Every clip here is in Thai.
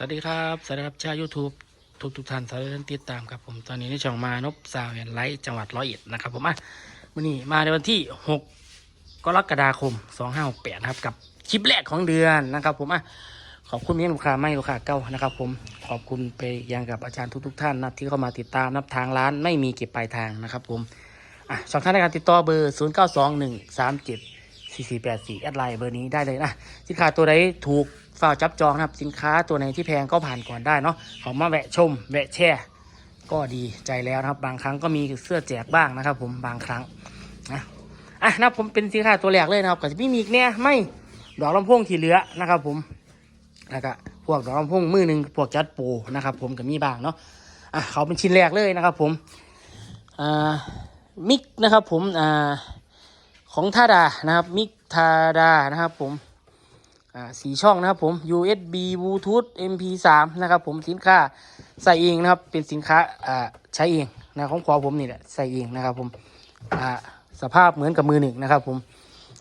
สวัสดีครับสวัสดีครับชาวยูทูบทุกทุกท่านสวัสดีท่านติดตามครับผมตอนนี้ในช่องมานพสาวแอนไลท์จังหวัดร้อยเอ็ดนะครับผมอะวันนี้มาในวันที่ 6 กรกฎาคม 2568นะครับกับคลิปแรกของเดือนนะครับผมอะขอบคุณเมียลูกค้าไม่ลูกค้าเก้านะครับผมขอบคุณไปยังกับอาจารย์ทุกๆท่านนะที่เข้ามาติดตามนับทางร้านไม่มีเก็บปลายทางนะครับผมอะช่องทางในการติดต่อเบอร์ 0 9 2 1 3 7 4 4 8 4แอดไลน์เบอร์นี้ได้เลยนะสินค้าตัวใดถูก ฝาจับจองนะครับ สินค้าตัวไหนที่แพงก็ผ่านก่อนได้เนาะเขามาแวะชม แวะแช่ ก็ดีใจแล้วนะครับ บางครั้งก็มีเสื้อแจกบ้างนะครับ ผมบางครั้งนะอะนะผมเป็นสินค้าตัวแรกเลยนะครับก็จะมีมีอีกเนี่ยไม่ดอกลำโพงที่เหลือนะครับ ผมแล้วก็พวกดอกลำโพงมือหนึ่งพวกจัดโปรนะครับ ผมก็มีบ้างเนาะอะเขาเป็นชิ้นแรกเลยนะครับ ผมอ่ามิกนะครับ ผมอ่าของทาดานะครับ มิกทาดานะครับ ผม สี่ช่องนะครับผม USB Bluetooth MP3 นะครับผมสินค้าใส่เองนะครับ เป็นสินค้าอ่าใช้เองนะของขอผมนี่แหละใส่เองนะครับผมอ่าสภาพเหมือนกับมือหนึ่งนะครับ ผม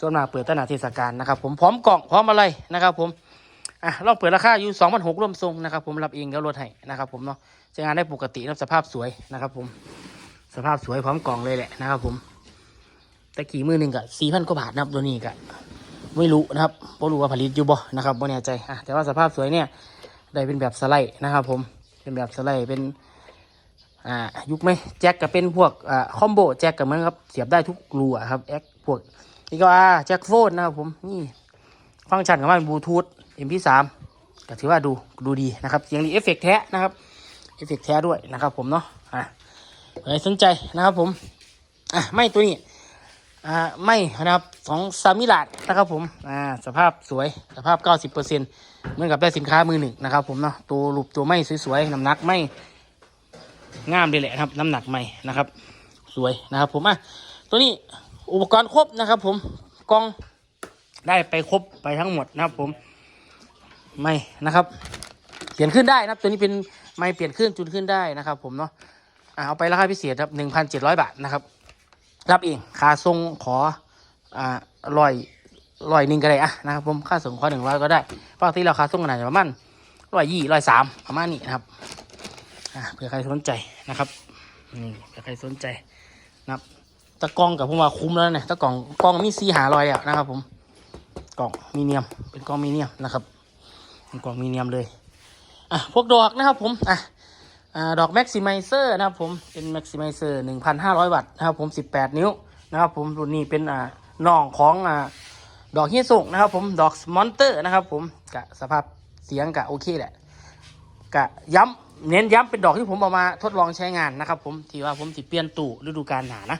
ส่วนมาเปิดตั้งแต่เทศกาลนะครับ ผมพร้อมกล่องพร้อมอะไรนะครับผมอะลองเปิดราคาอยู่2 6 0 0ร่วมทรงนะครับ ผมรับเองแล้วลดให้นะครับ ผมเนาะใช้งานได้ปกตินะสภาพสวยนะครับ ผมสภาพสวยพร้อมกล่องเลยแหละนะครับ ผมตะกี้มือหนึ่งก็สี่พันกว่าบาทนะครับตัวนี้ก็ ไม่รู้นะครับไม่รู้ว่าผลิตอยู่บ่นะครับไม่แน่ใจอะแต่ว่าสภาพสวยเนี่ยได้เป็นแบบสไลด์นะครับผมเป็นแบบสไลด์เป็นอ่ายุคไหมแจ็คก็เป็นพวกอ่าคอมโบแจ็คกับมันครับเสียบได้ทุกรูอะครับแอคพวกนี่ก็อ่าแจ็คโฟนนะครับผมนี่ฟังก์ชันของมันบลูทูธ MP3 ก็ถือว่าดูดูดีนะครับเสียงดีเอฟเฟกต์แท้นะครับเอฟเฟกต์แท้ด้วยนะครับผมเนาะอะใครสนใจนะครับผมอะไม่ตัวนี้ อ่าไม่นะครับของซามิลาดนะครับผมอ่าสภาพสวยสภาพ 90%เหมือนกับได้สินค้ามือหนึ่งนะครับผมเนาะตัวรูปตัวไม่สวยๆน้ำหนักไม่งามเลยแหละครับ น้ำหนักไม่นะครับ สวยนะครับผมอะตัวนี้อุปกรณ์ครบนะครับ ผมกล้องได้ไปครบไปทั้งหมดนะครับผมไม่นะครับ เปลี่ยนขึ้นได้นะครับ ตัวนี้เป็นไม่เปลี่ยนขึ้นจุดขึ้นได้นะครับ ผมเนาะเอาไปราคาพิเศษครับ1,700บาทนะครับ รับเองค่าส่งขออ่าร้อยร้อยหนึ่งก็ได้อะนะครับผมค่าส่งขอหนึ่งร้อยก็ได้ปกติเราค่าส่งกันาจจะประมาณร้อยยี่ร้อยสามประมาณนี้นะครับอ่าเผื่อใครสนใจนะครับนี่เผื่อใครสนใจนะครับตะกล้องกับผมว่าคุ้มแล้วเนี่ยตะกล้องกล้องมีซีหาร้อยแล้วนะครับ ผมกล่องมีเนียมเป็นกล้องมีเนียมนะครับเป็นกล่องมีเนียมเลยอะพวกดอกนะครับผมอะ ดอกแม็กซิไมเซอร์นะครับผมเป็นแม็กซิไมเซอร์1,500วัตต์นะครับผม18นิ้วนะครับผมรุ่นนี้เป็นอ่าน่องของอ่าดอกเฮียส่งนะครับผมดอกมอนเตอร์นะครับผมกะสภาพเสียงกะโอเคแหละกะย้ำเน้นย้ำเป็นดอกที่ผมเอามาทดลองใช้งานนะครับผมที่ว่าผมสิเปลี่ยนตู้ฤดูกาลหนานะ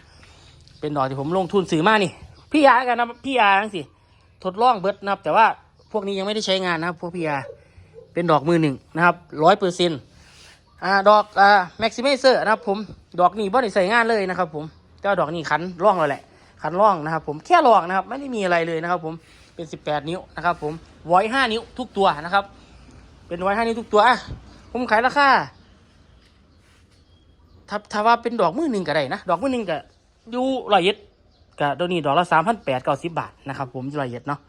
เป็นดอกที่ผมลงทุนซื้อมานี่ พี่ยากันนะพี่ยาทั้งสิทดลองเบิดนะครับ แต่ว่าพวกนี้ยังไม่ได้ใช้งานนะครับ พวกพี่ยาเป็นดอกมือหนึ่งนะครับร้อยเปอร์เซ็นต์ อ่าดอกอ่าแม็กซิเมเซอร์นะครับผมดอกนี้บ่ได้ใส่งานเลยนะครับผมแต่ว่าดอกนี้ขันร่องเลยแหละ ขันร่องนะครับผมแค่ร่องนะครับไม่ได้มีอะไรเลยนะครับผมเป็น 18 นิ้วนะครับผมไว้5นิ้วทุกตัวนะครับ เป็นไว้5นิ้วทุกตัวอะผมขายราคาถ้าถ้าว่าเป็นดอกมือหนึ่งก็ได้นะดอกมือหนึ่งก็อยู่ร้อยเอ็ดก็ตัวนี้ดอกละสามพันแปดเก้าสิบบาทนะครับผมร้อยเอ็ดเนาะ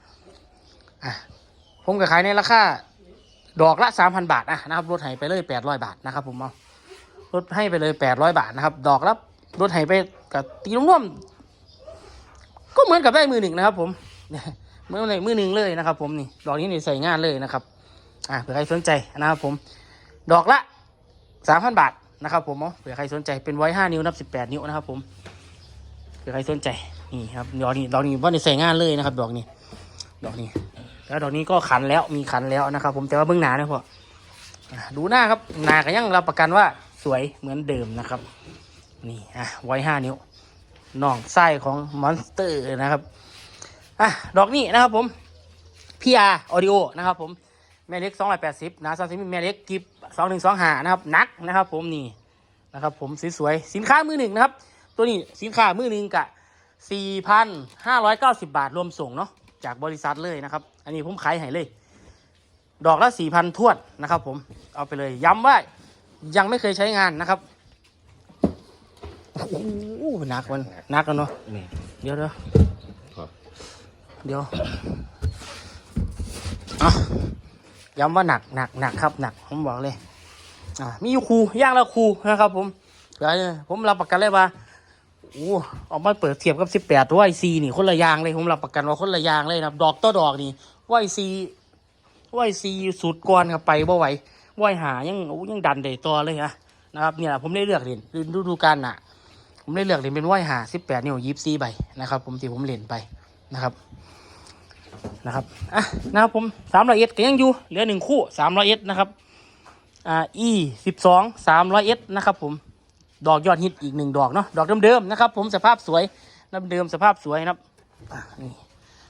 อะผมก็ขายในราคา ดอกละสามพันบาทอะนะครับลดให้ไปเลยแปดร้อยบาทนะครับผมเอาลดให้ไปเลยแปดร้อยบาทนะครับ ดอกละลดให้ไปกับตีร่วม ก็เหมือนกับได้มือหนึ่งนะครับ ผมเหมือนในมือหนึ่งเลยนะครับ ผมนี่ดอกนี้นี่ใส่งานเลยนะครับอ่าเผื่อใครสนใจนะครับผม ดอกละสามพันบาทนะครับผมเอาเผื่อใครสนใจเป็นไว้ห้านิ้วนับสิบแปดนิ้วนะครับ ผมเผื่อใครสนใจนี่ครับดอกนี้ดอกนี้ว่าในใส่งานเลยนะครับ ดอกนี้ ดอกนี้ แล้วดอกนี้ก็ขันแล้วมีขันแล้วนะครับ ผมแต่ว่าเบื้องหน้าเนี่ยพออะดูหน้าครับหน้าก็ยังรับประกันว่าสวยเหมือนเดิมนะครับ นี่อะไว้ห้านิ้วน่องไส้ของมอนสเตอร์นะครับอะดอกนี้นะครับผม PR Audio นะครับผมแม่เล็ก280หนา3 0แม่เล็กกิบ2125นะครับนักนะครับ ผมนี่นะครับ ผมสวยๆสินค้ามือหนึ่งนะครับ ตัวนี้สินค้ามือหนึ่งกะ4,590บาทรวมส่งเนาะ จากบริษัทเลยนะครับ อันนี้ผมขายให้เลย ดอกละ4,000ทวดนะครับ ผมเอาไปเลยย้ำว่ายังไม่เคยใช้งานนะครับโอ้โหหนักมันหนักกันเนาะนี่เดี๋ยวเดี๋ยวครับเดี๋ยวอะย้ำว่าหนักหนักหนักครับหนักผมบอกเลย อ่ามีอยู่ครูย่างละครูนะครับ ผมเดี๋ยวผมรับประกันเลยว่า โอ้เออกมาเปิดเทียบกับสิบแปดว่าไอซีนี่คนละยางเลยผมรับประกันว่าคนละยางเลยนะครับดอกต่อดอกนี่ว่าไอซีว่าไอซีสูตรก่อนครับไปบ่ไหวว่าไอหายังยังดันเดต่อเลยนะนะครับเนี่ยผมได้เลือกเล่นฤดูกาลน่ะ ผมได้เลือกเล่นเป็นว่ายหาสิบแปดนิ้วยิบซีใบนะครับ ผมที่ผมเล่นไปนะครับนะครับอะนะครับผมสามร้อยเอ็ดก็ยังอยู่เหลือหนึ่งคู่สามร้อยเอ็ดนะครับอ่า e สิบสองสามร้อยเอสนะครับผม ดอกยอดฮิตอีกหนึ่งดอกเนาะดอกเดิมๆนะครับ ผมสภาพสวยน้ำเดิมสภาพสวยนะครับนี่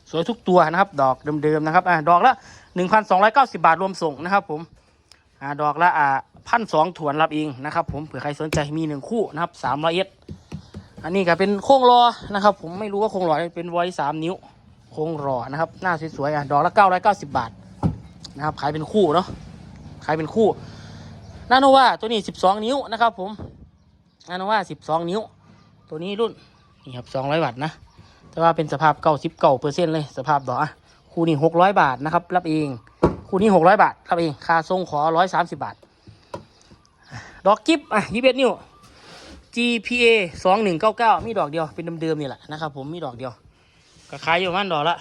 สวยทุกตัวนะครับ ดอกเดิมๆนะครับอ่าดอกละหนึ่งพันสองร้อยเก้าสิบาทรวมส่งนะครับผมอ่าดอกละอ่าพันสองถวนรับเองนะครับผมเผื่อใครสนใจมีหนึ่งคู่นะครับสามร้อยเอสอันนี้ก็เป็นโค้งรอนะครับ ผมไม่รู้ว่าโค้งรอเป็นไว้สามนิ้วโค้งรอนะครับหน้าสวยๆอะดอกละเก้าร้อยเก้าสิบบาทนะครับขายเป็นคู่เนาะขายเป็นคู่นาโนวาตัวนี้ 12 นิ้วนะครับผม นาโนว่า12นิ้ว ตัวนี้รุ่น นี่ครับ200วัตต์นะ แต่ว่าเป็นสภาพเก้าสิบเก้าเปอร์เซ็นต์เลย สภาพดอกอะคู่นี้600บาทนะครับ รับเอง คู่นี้600บาท รับเอง ค่าส่งขอ130บาท ดอกกิฟอะ21นิ้ว GPA 2199มีดอกเดียว เป็นเดิมๆนี่แหละนะครับผม มีดอกเดียวก็ขายอยู่ประมันดอกละ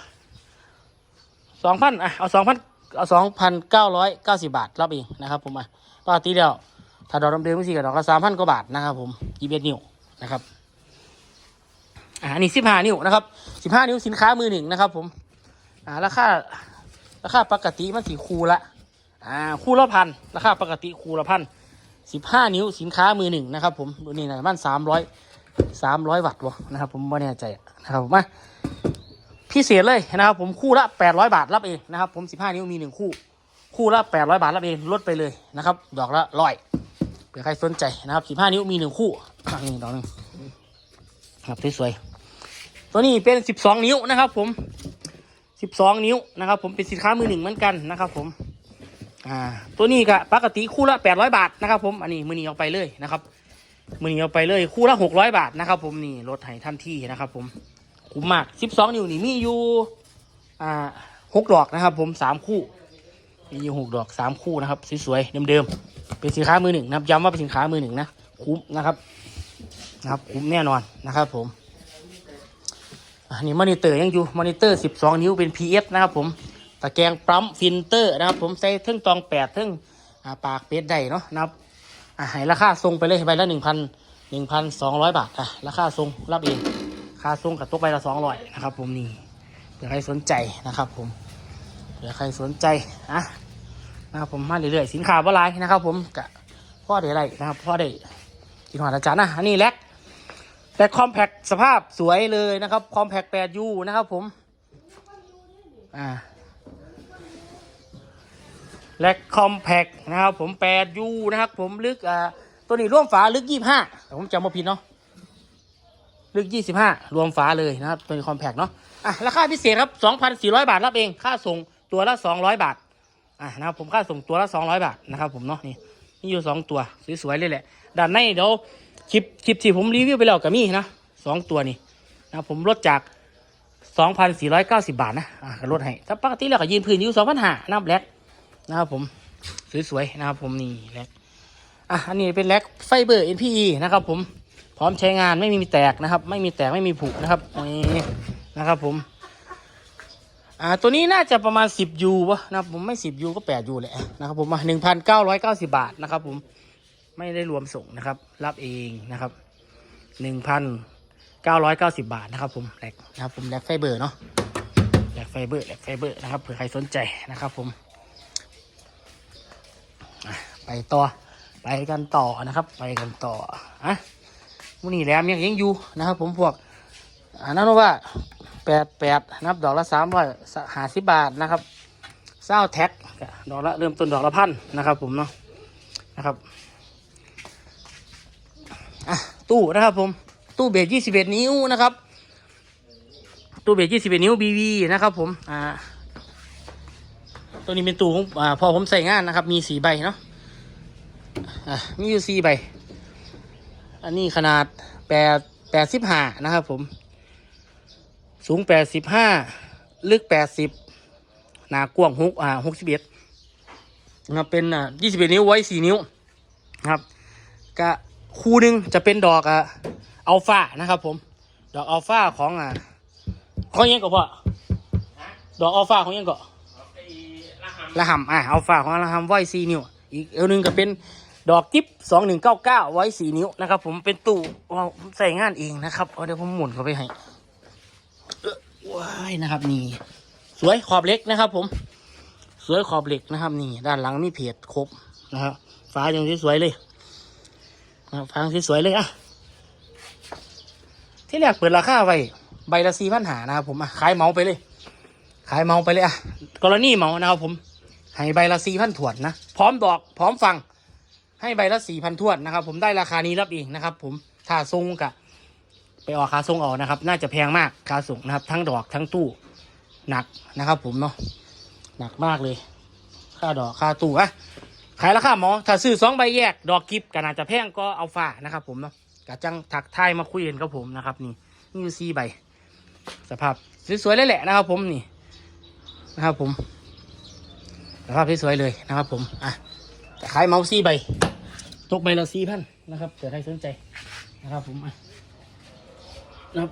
2,000อะ เอา2,000เอา2,990บาท รับเองนะครับผมอะปกติเดียว ถ้าดอกเดิมๆไม่สี่กับดอกละสามพันกว่าบาทนะครับผมยี่สิบนิ้วนะครับอ่าอันนี้สิบห้านิ้วนะครับสิบห้านิ้วสินค้ามือหนึ่งนะครับ ผม อ่าราคาราคาปกติมันสี่คูละอ่าคู่ละพันราคาปกติคูละพันสิบห้านิ้วสินค้ามือหนึ่งนะครับผมดูนี่นะมันสามร้อยสามร้อยวัตต์วะนะครับ ผมไม่แน่ใจนะครับผมมาพิเศษเลยนะครับ ผมคู่ละแปดร้อยบาทรับเองนะครับ ผมสิบห้านิ้วมีหนึ่งคู่ คู่ละแปดร้อยบาทรับเองลดไปเลยนะครับ ดอกละร้อย เผื่อใครสนใจนะครับสิบห้านิ้วมีหนึ่งคู่นี่ดอกหนึงครับสวยๆตัวนี้เป็นสิบสองนิ้วนะครับ ผมสิบสองนิ้วนะครับ ผมเป็นสินค้ามือหนึ่งเหมือนกันนะครับ ผม อ่า ตัวนี้ก็ปกติคู่ละแปดร้อยบาทนะครับ ผมอันนี้มือนี้เอาไปเลยนะครับ มือนี้เอาไปเลยคู่ละหกร้อยบาทนะครับ ผมนี่ลดให้ทันที่นะครับ ผมคุ้มมากสิบสองนิ้วนี่มีอยู่อ่าหกดอกนะครับ ผมสามคู่ มีอยู่หกดอกสามคู่นะครับสวยๆเดิมๆเป็นสินค้ามือหนึ่งนะครับย้ำว่าเป็นสินค้ามือหนึ่งนะคุ้มนะครับนะครับ คุ้มแน่นอนนะครับ ผมอันนี้มอนิเตอร์ยังอยู่มอนิเตอร์สิบสองนิ้วเป็น PS นะครับ ผมตะแกรงปั๊มฟิลเตอร์นะครับ ผมใส่เทึ่งตองแปดเทึ่งปากเป็ดได้เนาะนะครับอ่าให้ราคาทรงไปเลยใบละหนึ่งพันหนึ่งพันสองร้อยบาทอะราคาทรงรับเองค่าทรงกับตกใบละสองร้อยนะครับ ผมนี่เผื่อใครสนใจนะครับ ผมเผื่อใครสนใจนะ นะครับผมมาเรื่อยๆสินค้าบหลายนะครับ ผมกะพ่อได้ไรนะครับพ่อได้กินหอดอาจารย์นะอันนี้แล็กแล็กคอมแพคสภาพสวยเลยนะครับคอมแพคแปดยูนะครับผมอ่าแล็กคอมแพคนะครับผมแปดยูนะครับ ผมลึกอ่าตัวนี้ร่วมฝาลึกยี่ห้าผมจำไมาผิดเนาะลึกยี่สิบห้ารวมฝาเลยนะครับ ตัวนี้คอมแพคเนาะอะราคาพิเศษครับ 2,400 บาทรับเอง ค่าส่งตัวละ 200 บาท อะนะครับผมค่าส่งตัวละ200บาทนะครับผมเนาะนี่นี่อยู่2ตัวสวยๆเลยแหละด้านในเดี๋ยวคลิปคลิปที่ผมรีวิวไปแล้วก็มีนะสองตัวนี่นะครับผมลดจาก 2,490 บาทนะอะก็ลดให้ถ้าปกติแล้วก็ยืนพื้นอยู่2,500น้ำแล็กนะครับผมสวยๆนะครับผมนี่แล็กอะอันนี้เป็นแล็กไฟเบอร์ NPE นะครับผมพร้อมใช้งานไม่มีแตกนะครับ ไม่มีแตกไม่มีผุนะครับนี่นะครับผม อ่าตัวนี้น่าจะประมาณ 10ยูวะนะครับผมไม่10ยูก็8ยูแหละนะครับผมมา1,990 บาทนะครับผมไม่ได้รวมส่งนะครับ รับเองนะครับ 1,990 บาทนะครับผมแลกนะครับผมแลกไฟเบอร์เนาะแลกไฟเบอร์แลกไฟเบอร์นะครับเผื่อใครสนใจนะครับผมไปต่อไปกันต่อนะครับ ไปกันต่ออะวันนี้แหลมยังยังอยู่นะครับ ผมพวกอ่านั่นว่า แปดแปดนะครับดอกละสามร้อยหาสิบบาทนะครับเศร้าแท็กดอกละเริ่มต้นดอกละพันนะครับ ผมเนาะนะครับตู้นะครับผมตู้เบสยี่สิบเอ็ดนิ้วนะครับ ตู้เบสยี่สิบเอ็ดนิ้วบีวีนะครับ ผมอ่าตัวนี้เป็นตู้ของอ่าพอผมใส่งานนะครับ มีสี่ใบเนาะอะมีอยู่สี่ใบ อันนี้ขนาดแปดแปดสิบห้านะครับ ผม สูงแปดสิบห้าลึกแปดสิบหนากว้างหกอ่าหกสิบเอ็ดนะครับเป็นอ่า21นิ้วไว้4นิ้วนะครับกะคู่หนึ่งจะเป็นดอกอะอัลฟานะครับ ผม ดอกอัลฟาของอะของยังก็พ่อดอกอัลฟาของยังก็ละหำอะอัลฟาของละหำไว้4นิ้ว อีกอันหนึงก็เป็นดอกจิ๊บ2199ไว้4นิ้วนะครับ ผมเป็นตู้เอาใส่งานเองนะครับเอาเดี๋ยวผมหมุนเข้าไปให้เอ้อ ว้ายนะครับ นี่ สวยขอบเล็กนะครับ ผม สวยขอบเหล็กนะครับ นี่ ด้านหลังมีเพจครบนะครับฟ้าย่างสวยเลยนะครับฟ้าย่างสวยเลยอะที่แรกเปิดราคาไว้ใบละสี่พันหานะครับผมอะขายเมาไปเลย ขายเมาไปเลยอะกรณีเมานะครับผมให้ใบละสี่พันถวดนะพร้อมดอก พร้อมฟังให้ใบละสี่พันถวดนะครับ ผมได้ราคานี้รับเองนะครับ ผมถ้าทรงกะ ไปออกค่าทรงออกนะครับ น่าจะแพงมากค่าส่งนะครับ ทั้งดอกทั้งตู้หนักนะครับ ผมเนาะหนักมากเลย ค่าดอกค่าตู้อะขายราคาหมอถ้าซื้อสองใบแยก ดอกกิฟก็น่าจะแพงก็เอาฝ่านะครับ ผมเนาะกะจังถักทายมาคุยกันกับผมนะครับ นี่นี่อยู่สี่ใบ สภาพสวยๆเลยแหละนะครับ ผมนี่นะครับผมสภาพที่สวยเลยนะครับ ผมอะขายเมาส์สี่ใบตกใบละสี่พันนะครับเกิดใครสนใจนะครับผมอะ นะครับ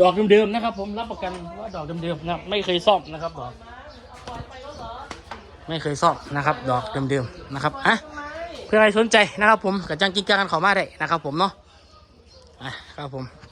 ดอกเดิมๆนะครับ ผมรับประกันว่าดอกเดิมๆนะครับ ไม่เคยซ่อมนะครับดอกไม่เคยซ่อมนะครับ ดอกเดิมๆนะครับอะเพื่อใครสนใจนะครับ ผมกับจังกินกันเขามาได้นะครับ ผมเนาะอะครับผม